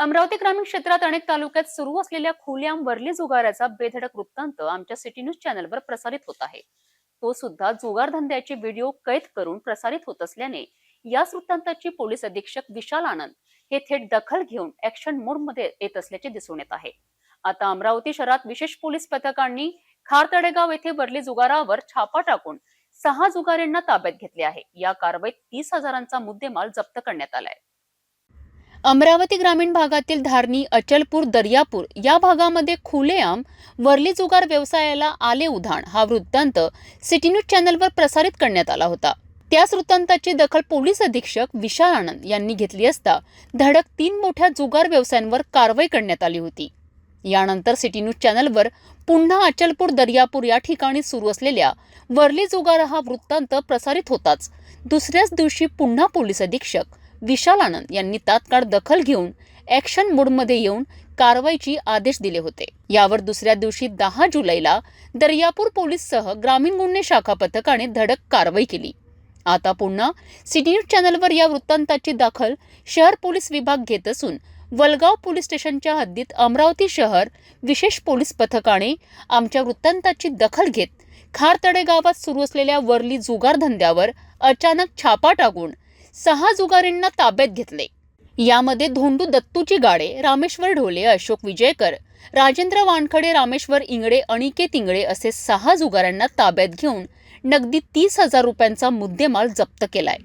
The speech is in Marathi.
अमरावती ग्रामीण क्षेत्रात अनेक तालुक्यात सुरू असलेल्या खुल्याम वरली जुगाराचा बेधडक वृत्तांत आमच्या सिटी न्यूज चॅनलवर प्रसारित होत आहे. तो सुद्धा जुगार धंद्याचे व्हिडिओ कैद करून प्रसारित होत असल्याने याच वृत्तांताची पोलीस अधीक्षक विशाल आनंद हे थेट दखल घेऊन ऍक्शन मोडमध्ये येत असल्याचे दिसून येत आहे. आता अमरावती शहरात विशेष पोलीस पथकांनी खारतडेगाव येथे वरली जुगारावर छापा टाकून सहा जुगारेंना ताब्यात घेतले आहे. या कारवाईत तीस हजारांचा मुद्देमाल जप्त करण्यात आलाय. अमरावती ग्रामीण भागातील धारणी अचलपूर दर्यापूर या भागामध्ये खुलेआम वरली जुगार व्यवसायाला आले उधाण. हा वृत्तांत सिटी न्यूज चॅनलवर प्रसारित करण्यात आला होता. त्याच वृत्तांताची दखल पोलीस अधीक्षक विशाल आनंद यांनी घेतली असता धडक तीन मोठ्या जुगार व्यवसायांवर कारवाई करण्यात आली होती. यानंतर सिटी न्यूज चॅनलवर पुन्हा अचलपूर दर्यापूर या ठिकाणी सुरू असलेल्या वरली जुगार हा वृत्तांत प्रसारित होताच. दुसऱ्याच दिवशी पुन्हा पोलीस अधीक्षक विशाल आनंद यांनी तात्काळ दखल घेऊन ॲक्शन मोडमध्ये येऊन कारवाईची आदेश दिले होते. यावर दुसऱ्या दिवशी दहा जुलैला दर्यापूर पोलीससह ग्रामीण गुन्हे शाखा पथकाने धडक कारवाई केली. आता पुन्हा सिटी न्यूज चॅनलवर या वृत्तांताची दाखल शहर पोलीस विभाग घेत असून वलगाव पोलीस स्टेशनच्या हद्दीत अमरावती शहर विशेष पोलीस पथकाने आमच्या वृत्तांताची दखल घेत खारतडे गावात सुरू असलेल्या वरली जुगार धंद्यावर अचानक छापा टाकून सहा जुगारींना ताब्यात घेतले. यामध्ये धोंडू दत्तूची गाडे रामेश्वर ढोले अशोक विजयकर राजेंद्र वानखडे रामेश्वर इंगडे अनिकेत इंगडे असे सहा जुगारांना ताब्यात घेऊन नगदी तीस हजार रुपयांचा मुद्देमाल जप्त केलाय.